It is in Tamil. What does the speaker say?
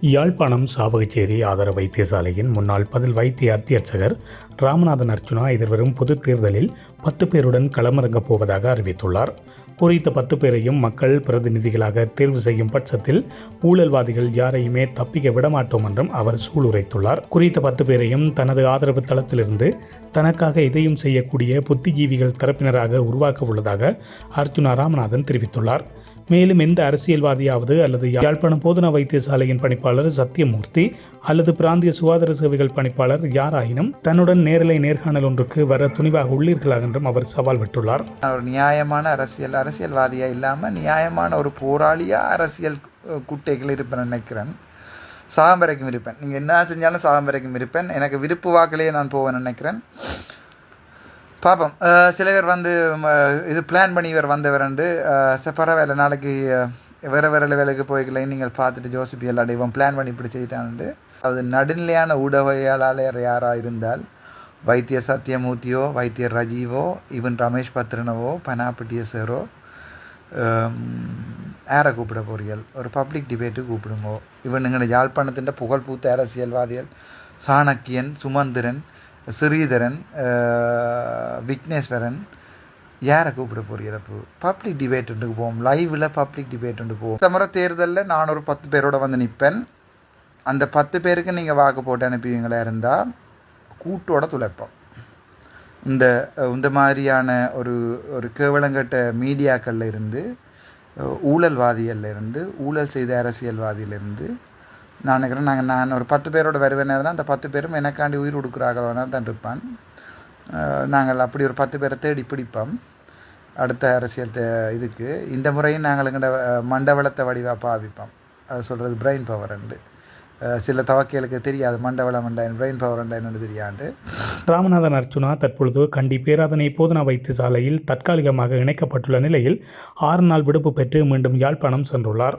யாழ்ப்பாணம் சாவகச்சேரி ஆதார வைத்தியசாலையின் முன்னாள் பதில் வைத்திய அத்தியட்சகர் ராமநாதன் அர்ச்சுனா எதிர்வரும் பொதுத் தேர்தலில் பத்து பேருடன் களமிறங்கப் போவதாக அறிவித்துள்ளார். குறித்த பத்து பேரையும் மக்கள் பிரதிநிதிகளாக தேர்வு செய்யும் பட்சத்தில் ஊழல்வாதிகள் யாரையுமே தப்பிக்க விடமாட்டோம் என்றும் அவர் சூளுரைத்துள்ளார். குறித்த பத்து பேரையும் தனது ஆதரவு தளத்திலிருந்து தனக்காக இதையும் செய்யக்கூடிய புத்திஜீவிகள் தரப்பினராக உருவாக்க உள்ளதாக அர்ச்சுனா ராமநாதன் தெரிவித்துள்ளார். மேலும் எந்த அரசியல்வாதியாவது அல்லது யாழ்ப்பாணம் போதனா வைத்தியசாலையின் பணிப்பாளர் சத்தியமூர்த்தி அல்லது பிராந்திய சுகாதார சேவைகள் பணிப்பாளர் யாராயினும் தன்னுடன் நேரலை நேர்காணல் ஒன்றுக்கு வர துணிவாக உள்ளீர்களா என்றும் அவர் சவால் விட்டுள்ளார். ஒரு நியாயமான அரசியல் அரசியல்வாதியா இல்லாமல் நியாயமான ஒரு போராளியா அரசியல் குட்டைகள் இருப்பேன் நினைக்கிறேன். சாகம் வரைக்கும் இருப்பேன். நீங்கள் என்ன செஞ்சாலும் சாகம் வரைக்கும் இருப்பேன். எனக்கு விருப்பு வாக்கிலேயே நான் போவேன் நினைக்கிறேன். பார்ப்போம் சில பேர் வந்து இது பிளான் பண்ணி இவர் வந்தவரண்டு பரவாயில்ல நாளைக்கு வேறு வேறு வேலைக்கு போய்க்கல நீங்கள் பார்த்துட்டு ஜோசிபி எல்லா இவன் பிளான் பண்ணி இப்படி செய்யிட்டான்ட்டு அது நடுநிலையான ஊடகவியலாளர் யாராக இருந்தால் வைத்திய சத்யமூர்த்தியோ வைத்தியர் ரஜீவோ இவன் ரமேஷ் பத்ரனவோ பனாப்பட்டிய சேரோ யாரை கூப்பிட போறீர்கள்? ஒரு பப்ளிக் டிபேட்டு கூப்பிடுங்கோ. இவன் எங்களை யாழ்ப்பாணத்தின் புகழ்பூத்த அரசியல்வாதிகள் சாணக்கியன் சுமந்திரன் ஸ்ரீதரன் விக்னேஸ்வரன் யாரை கூப்பிட போறீரப்பு பப்ளிக் டிபேட் ஒன்றுக்கு போவோம். லைவில் பப்ளிக் டிபேட் ஒன்று போவோம். இந்த முறை தேர்தலில் நான் ஒரு பத்து பேரோட வந்து நிற்பேன் அந்த பத்து பேருக்கு நீங்கள் வாக்கு போட்டு அனுப்புவீங்களா இருந்தால் கூட்டோட துளைப்போம். இந்த இந்த மாதிரியான ஒரு ஒரு கேவலங்கட்ட மீடியாக்கள்ல இருந்து ஊழல்வாதிகளில் இருந்து ஊழல் செய்த அரசியல்வாதியிலிருந்து இருந்து நான் நினைக்கிறேன் நாங்கள் நான் ஒரு பத்து பேரோட வருவேன் தான் அந்த பத்து பேரும் எனக்காண்டி உயிர் கொடுக்குறாங்களா தான் இருப்பான். நாங்கள் அப்படி ஒரு பத்து பேரை தேடி பிடிப்போம். அடுத்த அரசியல் இதுக்கு. இந்த முறையும் நாங்கள் எங்கள்ட மண்டவளத்தை வடிவாக பாவிப்போம். அது சொல்கிறது பிரெயின் பவர் உண்டு. சில தவக்கைகளுக்கு தெரியாது. மண்டவளம் உண்டா பிரெயின் பவர் உண்டா என்று தெரியாது. ராமநாதன் அர்ச்சுனா தற்பொழுது கண்டி பேராதனை போதனா வைத்தியசாலையில் தற்காலிகமாக இணைக்கப்பட்டுள்ள நிலையில் ஆறு நாள் விடுப்பு பெற்று மீண்டும் யாழ்ப்பாணம் சென்றுள்ளார்.